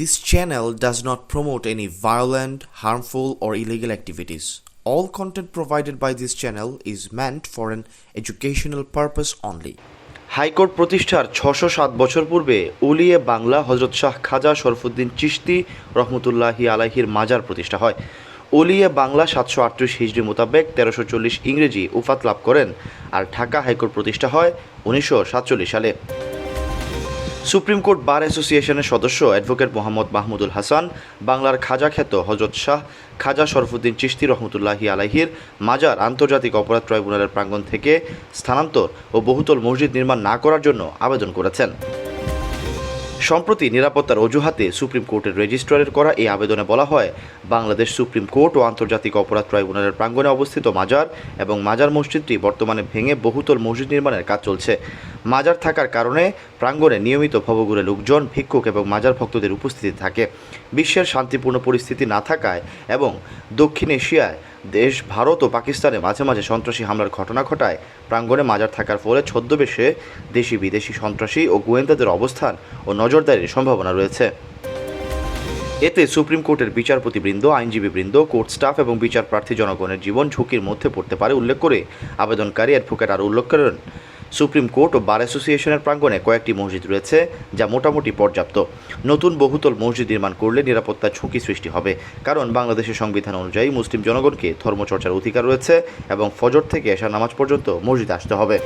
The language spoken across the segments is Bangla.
This channel does not promote any violent, harmful, or illegal activities. All content provided by this channel is meant for an educational purpose only. High court প্রতিষ্ঠার ছশো সাত বছর পূর্বে উলিয়ে বাংলা হজরত শাহ খাজা শরফুদ্দিন চিশতি রহমতুল্লাহি আলাহির মাজার প্রতিষ্ঠা হয় উলিয়ে বাংলা সাতশো আটত্রিশ হিজড়ি মোতাবেক তেরোশো চল্লিশ ইংরেজি উফাত লাভ করেন আর ঢাকা হাইকোর্ট প্রতিষ্ঠা হয় উনিশশো সাতচল্লিশ সালে সুপ্রিম কোর্ট বার অ্যাসোসিয়েশনের সদস্য অ্যাডভোকেট মোহাম্মদ মাহমুদুল হাসান, বাংলার খাজা খ্যাত হজরত শাহ খাজা শরফুদ্দিন চিশতি রহমতুল্লাহি আলাহির মাজার আন্তর্জাতিক অপরাধ ট্রাইব্যুনালের প্রাঙ্গণ থেকে স্থানান্তর ও বহুতল মসজিদ নির্মাণ না করার জন্য আবেদন করেছেন। সম্প্রতি নিরাপত্তার অজুহাতে সুপ্রিম কোর্টের রেজিস্ট্রারের করা এই আবেদনে বলা হয়, বাংলাদেশ সুপ্রিম কোর্ট ও আন্তর্জাতিক অপরাধ ট্রাইব্যুনালের প্রাঙ্গণে অবস্থিত মাজার এবং মাজার মসজিদটি বর্তমানে ভেঙে বহুতল মসজিদ নির্মাণের কাজ চলছে। মাজার থাকার কারণে প্রাঙ্গণে নিয়মিত ভবঘুরে লোকজন, ভিক্ষুক এবং মাজার ভক্তদের উপস্থিতি থাকে। বিশ্বের শান্তিপূর্ণ পরিস্থিতি না থাকায় এবং দক্ষিণ এশিয়ায় দেশ, ভারত ও পাকিস্তানে মাঝে মাঝে সন্ত্রাসী হামলার ঘটনা ঘটায়। প্রাঙ্গণে মাজার থাকার ফলে ছদ্মবেশে দেশি বিদেশি সন্ত্রাসী ও গোয়েন্দাদের অবস্থান ও নজরদারির সম্ভাবনা রয়েছে। এতে সুপ্রিম কোর্টের বিচারপতিবৃন্দ, আইনজীবীবৃন্দ, কোর্ট স্টাফ এবং বিচার প্রার্থী জনগণের জীবন ঝুঁকির মধ্যে পড়তে পারে, উল্লেখ করে আবেদনকারী অ্যাডভোকেট আর উল্লেখ করেন। সুপ্রিম কোর্ট ও বার অ্যাসোসিয়েশনের প্রাঙ্গণে কয়েকটি মসজিদ রয়েছে যা মোটামুটি পর্যাপ্ত। নতুন বহুতল মসজিদ নির্মাণ করলে নিরাপত্তা ঝুঁকি সৃষ্টি হবে। কারণ বাংলাদেশের সংবিধান অনুযায়ী মুসলিম জনগণকে ধর্মচর্চার অধিকার রয়েছে এবং ফজর থেকে এশা নামাজ পর্যন্ত মসজিদ আসতে হবে।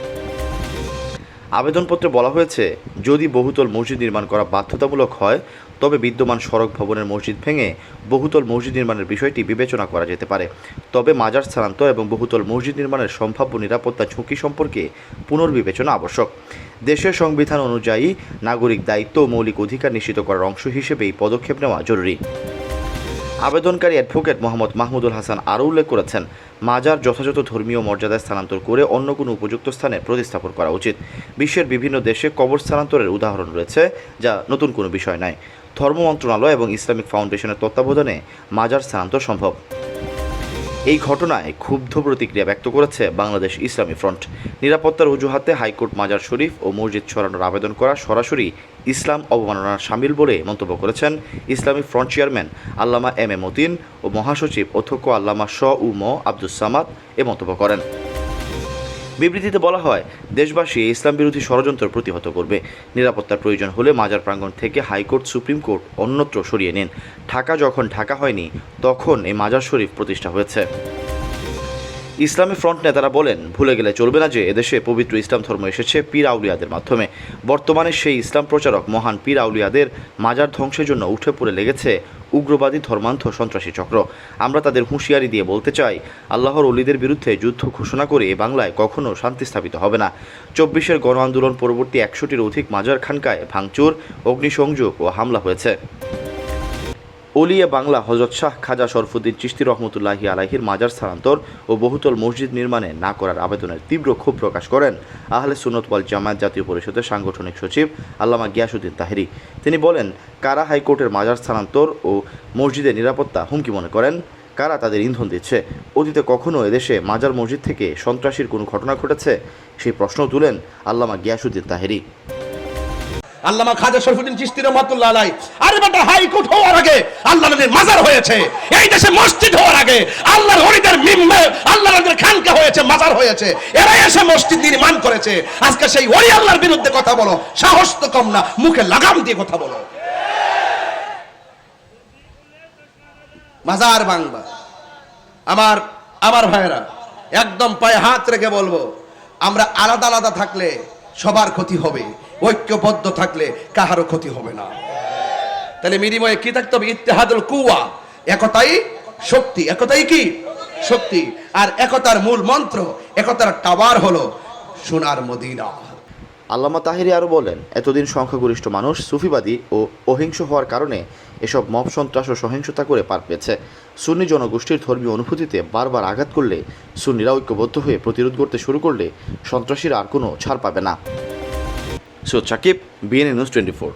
আবেদনপত্রে বলা হয়েছে, যদি বহুতল মসজিদ নির্মাণ করা বাধ্যতামূলক হয়, তবে বিদ্যমান সড়ক ভবনের মসজিদ ভেঙে বহুতল মসজিদ নির্মাণের বিষয়টি বিবেচনা করা যেতে পারে। তবে মাজার স্থানান্তর এবং বহুতল মসজিদ নির্মাণের সম্ভাব্য নিরাপত্তা ঝুঁকি সম্পর্কে পুনর্বিবেচনা আবশ্যক। দেশের সংবিধান অনুযায়ী নাগরিক দায়িত্ব ও মৌলিক অধিকার নিশ্চিত করার অংশ হিসেবে এই পদক্ষেপ নেওয়া জরুরি। আবেদনকারী অ্যাডভোকেট মোহাম্মদ মাহমুদুল হাসান আরও উল্লেখ করেছেন, মাজার যথাযথ ধর্মীয় মর্যাদায় স্থানান্তর করে অন্য কোনো উপযুক্ত স্থানে প্রতিস্থাপন করা উচিত। বিশ্বের বিভিন্ন দেশে কবর স্থানান্তরের উদাহরণ রয়েছে, যা নতুন কোনো বিষয় নয়। ধর্ম মন্ত্রণালয় এবং ইসলামিক ফাউন্ডেশনের তত্ত্বাবধানে মাজার স্থানান্তর সম্ভব। এই ঘটনায় ক্ষুব্ধ প্রতিক্রিয়া ব্যক্ত করেছে বাংলাদেশ ইসলামী ফ্রন্ট। নিরাপত্তার অজুহাতে হাইকোর্ট, মাজার শরীফ ও মসজিদ ছড়ানোর আবেদন করা সরাসরি ইসলাম অবমাননার সামিল বলে মন্তব্য করেছেন Islami Front chairman Allama M A Matin ও মহাসচিব অধ্যক্ষ আল্লামা শ উ ম আব্দুস সামাদ এ মন্তব্য করেন। বিবৃতিতে বলা হয়, দেশবাসী ইসলাম বিরোধী ষড়যন্ত্র প্রতিহত করবে। নিরাপত্তার প্রয়োজন হলে মাজার প্রাঙ্গণ থেকে হাইকোর্ট, সুপ্রিম কোর্ট অন্যত্র সরিয়ে নিন। ঢাকা যখন ঢাকা হয়নি, তখন এই মাজার শরীফ প্রতিষ্ঠা হয়েছে। ইসলামী ফ্রন্ট নেতারা বলেন, ভুলে গেলে চলবে না যে এদেশে পবিত্র ইসলাম ধর্ম এসেছে পীর আউলিয়াদের মাধ্যমে। বর্তমানে সেই ইসলাম প্রচারক মহান পীর আউলিয়াদের মাজার ধ্বংসের জন্য উঠে পড়ে লেগেছে উগ্রবাদী ধর্মান্ধ সন্ত্রাসী চক্র। আমরা তাদের হুঁশিয়ারি দিয়ে বলতে চাই, আল্লাহর অলিদের বিরুদ্ধে যুদ্ধ ঘোষণা করে বাংলায় কখনো শান্তি স্থাপিত হবে না। চব্বিশের গণ আন্দোলন পরবর্তী একশোটির অধিক মাজার খানকায় ভাঙচুর, অগ্নিসংযোগ ও হামলা হয়েছে। ওলিয়া বাংলা হজরত শাহ খাজা শরফুদ্দিন চিস্তি রহমতুল্লাহি আলাহির মাজার স্থানান্তর ও বহুতল মসজিদ নির্মাণে না করার আবেদনের তীব্র ক্ষোভ প্রকাশ করেন আহলে সুনত ওয়াল জামায়াত জাতীয় পরিষদের সাংগঠনিক সচিব আল্লামা গিয়াসুদ্দিন তাহেরি। তিনি বলেন, কারা হাইকোর্টের মাজার স্থানান্তর ও মসজিদের নিরাপত্তা হুমকি মনে করেন? কারা তাদের ইন্ধন দিচ্ছে? অতীতে কখনো এদেশে মাজার মসজিদ থেকে সন্ত্রাসীর কোনো ঘটনা ঘটেছে? সেই প্রশ্নও তুলেন আল্লামা গিয়াসুদ্দিন তাহেরি। আল্লামা খাজা শরফুদ্দিন চিস্তি রহমাতুল্লাহ আলাই আরে বেটা, হাইকোর্ট হওয়ার আগে আল্লাহ নবীর মাজার হয়েছে। এই দেশে মসজিদ হওয়ার আগে আল্লাহর হরিদের মিম্মে আল্লাহ নবীর খানকা হয়েছে, মাজার হয়েছে। এরাই এসে মসজিদ নির্মাণ করেছে। আজকে সেই ওই আল্লাহর বিরুদ্ধে কথা বলো। সাহস তো কম না, মুখে লাগাম দিয়ে কথা বলো। মাজার বাংলা আমার আমার ভাইয়েরা, একদম পায়ে হাত রেখে বলব, আমরা আলাদা আলাদা থাকলে সবার ক্ষতি হবে। ঐক্যবদ্ধ থাকলে কাহারও ক্ষতি হবে না। তাহলে মিনিময়ে কি থাকতে হবে? ইত্তেহাদুল কুয়া একতাই শক্তি। একতাই কি? শক্তি। আর একতার মূল মন্ত্র, একতার টাওয়ার হলো সোনার মদিনা। আল্লামা তাহিরি আরও বলেন, এতদিন সংখ্যাগরিষ্ঠ মানুষ সুফিবাদী ও অহিংস হওয়ার কারণে এসব মব সন্ত্রাস ও সহিংসতা করে পার পেয়েছে। সুন্নি জনগোষ্ঠীর ধর্মীয় অনুভূতিতে বারবার আঘাত করলে সুন্নিরা ঐক্যবদ্ধ হয়ে প্রতিরোধ করতে শুরু করলে সন্ত্রাসীরা আর কোনো ছাড় পাবে না। Syed Sakib BNA news twenty four